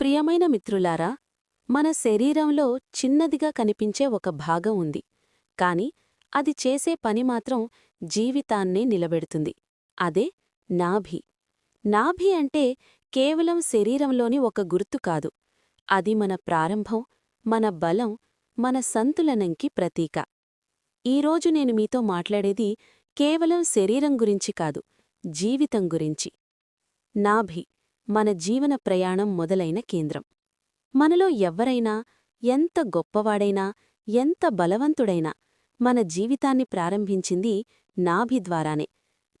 ప్రియమైన మిత్రులారా మన శరీరంలో చిన్నదిగా కనిపించే ఒక భాగం ఉంది కాని అది చేసే పని మాత్రం జీవితాన్నే నిలబెడుతుంది. అదే నాభి. నాభి అంటే కేవలం శరీరంలోని ఒక గుర్తు కాదు అది మన ప్రారంభం మన బలం మన సంతులనంకి ప్రతీక. ఈరోజు నేను మీతో మాట్లాడేది కేవలం శరీరం గురించి కాదు జీవితం గురించి. నాభి. మన జీవన ప్రయాణం మొదలైన కేంద్రం. మనలో ఎవ్వరైనా ఎంత గొప్పవాడైనా ఎంత బలవంతుడైనా మన జీవితాన్ని ప్రారంభించింది నాభి ద్వారానే.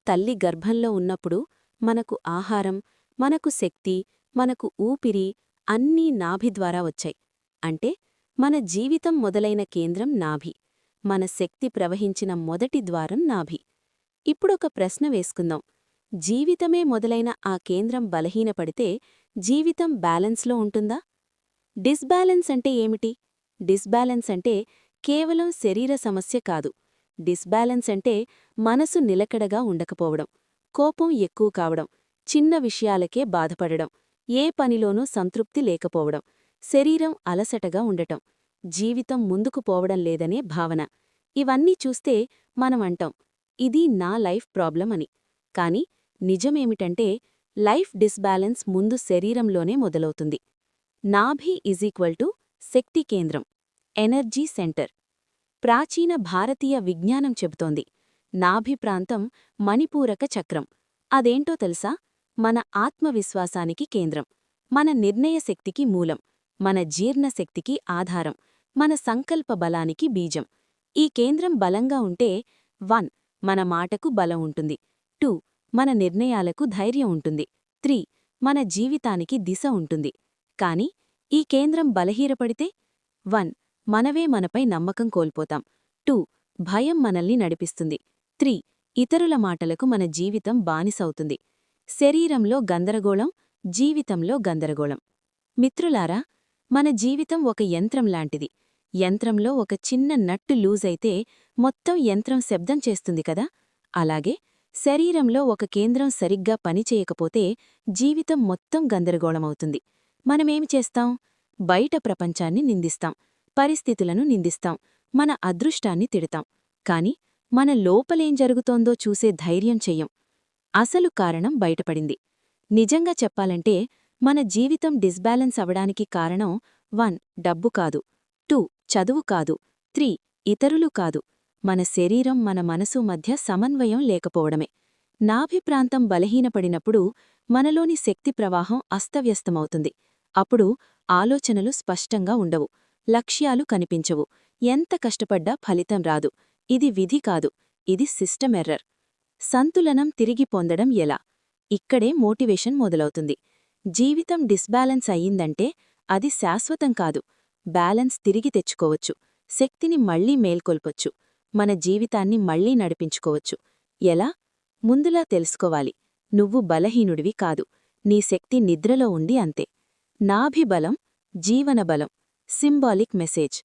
తల్లి గర్భంలో ఉన్నప్పుడు మనకు ఆహారం మనకు శక్తి మనకు ఊపిరి అన్నీ నాభి ద్వారా వచ్చాయి. అంటే మన జీవితం మొదలైన కేంద్రం నాభి. మన శక్తి ప్రవహించిన మొదటి ద్వారం నాభి. ఇప్పుడొక ప్రశ్న వేసుకుందాం. జీవితమే మొదలైన ఆ కేంద్రం బలహీనపడితే జీవితం బ్యాలెన్స్లో ఉంటుందా? డిస్బ్యాలెన్స్ అంటే ఏమిటి? డిస్బ్యాలెన్స్ అంటే కేవలం శరీర సమస్య కాదు. డిస్బ్యాలెన్స్ అంటే మనసు నిలకడగా ఉండకపోవడం కోపం ఎక్కువ కావడం చిన్న విషయాలకే బాధపడడం ఏ పనిలోనూ సంతృప్తి లేకపోవడం శరీరం అలసటగా ఉండటం జీవితం ముందుకు పోవడం లేదనే భావన. ఇవన్నీ చూస్తే మనం అంటాం ఇది నా లైఫ్ ప్రాబ్లం అని. కాని నిజమేమిటంటే లైఫ్ డిస్బ్యాలెన్స్ ముందు శరీరంలోనే మొదలవుతుంది. నాభి ఈక్వల్ టు శక్తి కేంద్రం ఎనర్జీ సెంటర్. ప్రాచీన భారతీయ విజ్ఞానం చెబుతోంది నాభి ప్రాంతం మణిపూరక చక్రం. అదేంటో తెలుసా? మన ఆత్మవిశ్వాసానికి కేంద్రం మన నిర్ణయ శక్తికి మూలం మన జీర్ణశక్తికి ఆధారం మన సంకల్ప బలానికి బీజం. ఈ కేంద్రం బలంగా ఉంటే వన్ మన మాటకు బలం ఉంటుంది. టూ మన నిర్ణయాలకు ధైర్యం ఉంటుంది. త్రీ మన జీవితానికి దిశ ఉంటుంది. కాని ఈ కేంద్రం బలహీనపడితే వన్ మనవే మనపై నమ్మకం కోల్పోతాం. టూ భయం మనల్ని నడిపిస్తుంది. త్రీ ఇతరుల మాటలకు మన జీవితం బానిసవుతుంది. శరీరంలో గందరగోళం జీవితంలో గందరగోళం. మిత్రులారా మన జీవితం ఒక యంత్రం లాంటిది. యంత్రంలో ఒక చిన్న నట్టు లూజైతే మొత్తం యంత్రం శబ్దం చేస్తుంది కదా? అలాగే శరీరంలో ఒక కేంద్రం సరిగ్గా పనిచేయకపోతే జీవితం మొత్తం గందరగోళమవుతుంది. మనమేమి చేస్తాం? బయట ప్రపంచాన్ని నిందిస్తాం. పరిస్థితులను నిందిస్తాం. మన అదృష్టాన్ని తిడతాం. కాని మన లోపలేం జరుగుతోందో చూసే ధైర్యం చెయ్యం. అసలు కారణం బయటపడింది. నిజంగా చెప్పాలంటే మన జీవితం డిస్బ్యాలెన్స్ అవడానికి కారణం వన్ డబ్బు కాదు. టూ చదువు కాదు. త్రీ ఇతరులు కాదు. మన శరీరం మన మనసు మధ్య సమన్వయం లేకపోవడమే. నాభి ప్రాంతం బలహీనపడినప్పుడు మనలోని శక్తి ప్రవాహం అస్తవ్యస్తమవుతుంది. అప్పుడు ఆలోచనలు స్పష్టంగా ఉండవు. లక్ష్యాలు కనిపించవు. ఎంత కష్టపడ్డా ఫలితం రాదు. ఇది విధి కాదు. ఇది సిస్టమ్ ఎర్రర్ సంతులనం తిరిగి పొందడం ఎలా? ఇక్కడే మోటివేషన్ మొదలవుతుంది. జీవితం డిస్బ్యాలెన్స్ అయ్యిందంటే అది శాశ్వతం కాదు. బ్యాలెన్స్ తిరిగి తెచ్చుకోవచ్చు. శక్తిని మళ్ళీ మేల్కొల్పొచ్చు. మన జీవితాన్ని మళ్ళీ నడిపించుకోవచ్చు. ఎలా? ముందులా తెలుసుకోవాలి. నువ్వు బలహీనుడివి కాదు. నీ శక్తి నిద్రలో ఉంది అంతే. నాభిబలం జీవనబలం సింబాలిక్ మెసేజ్.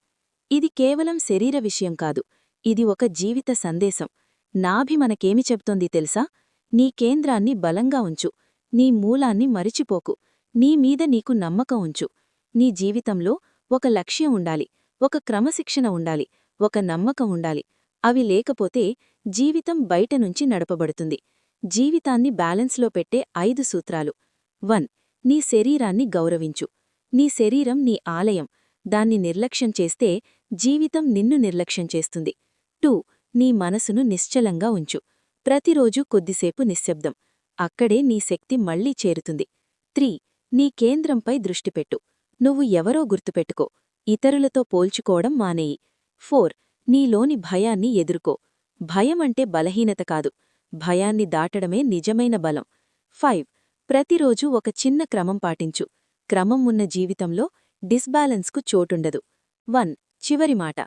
ఇది కేవలం శరీర విషయం కాదు. ఇది ఒక జీవిత సందేశం. నాభి మనకేమి చెప్తోంది తెలుసా? నీ కేంద్రాన్ని బలంగా ఉంచు. నీ మూలాన్ని మరిచిపోకు. నీ మీద నీకు నమ్మకం ఉంచు. నీ జీవితంలో ఒక లక్ష్యం ఉండాలి. ఒక క్రమశిక్షణ ఉండాలి. ఒక నమ్మకం ఉండాలి. అవి లేకపోతే జీవితం బయట నుంచి నడపబడుతుంది. జీవితాన్ని బ్యాలెన్స్లో పెట్టే ఐదు సూత్రాలు. వన్ నీ శరీరాన్ని గౌరవించు. నీ శరీరం నీ ఆలయం. దాన్ని నిర్లక్ష్యం చేస్తే జీవితం నిన్ను నిర్లక్ష్యం చేస్తుంది. టూ నీ మనసును నిశ్చలంగా ఉంచు. ప్రతిరోజూ కొద్దిసేపు నిశ్శబ్దం. అక్కడే నీ శక్తి మళ్ళీ చేరుతుంది. త్రీ నీ కేంద్రంపై దృష్టిపెట్టు నువ్వు ఎవరో గుర్తుపెట్టుకో. ఇతరులతో పోల్చుకోవడం మానేయి. ఫోర్ నీలోని భయాన్ని ఎదుర్కో. భయమంటే బలహీనత కాదు. భయాన్ని దాటడమే నిజమైన బలం. ఫైవ్. ప్రతిరోజూ ఒక చిన్న క్రమం పాటించు. క్రమం ఉన్న జీవితంలో డిస్బ్యాలెన్స్కు చోటుండదు. వన్. చివరి మాట.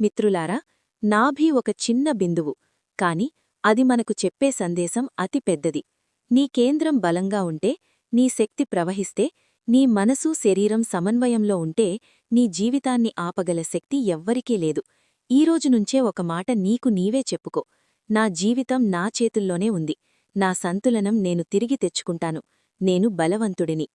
మిత్రులారా నాభి ఒక చిన్న బిందువు. కాని అది మనకు చెప్పే సందేశం అతి పెద్దది. నీ కేంద్రం బలంగా ఉంటే నీ శక్తి ప్రవహిస్తే నీ మనసు శరీరం సమన్వయంలో ఉంటే నీ జీవితాన్ని ఆపగల శక్తి ఎవ్వరికీ లేదు. ఈరోజునుంచే ఒక మాట నీకు నీవే చెప్పుకో. నా జీవితం నా చేతుల్లోనే ఉంది. నా సంతులనం నేను తిరిగి తెచ్చుకుంటాను. నేను బలవంతుడిని.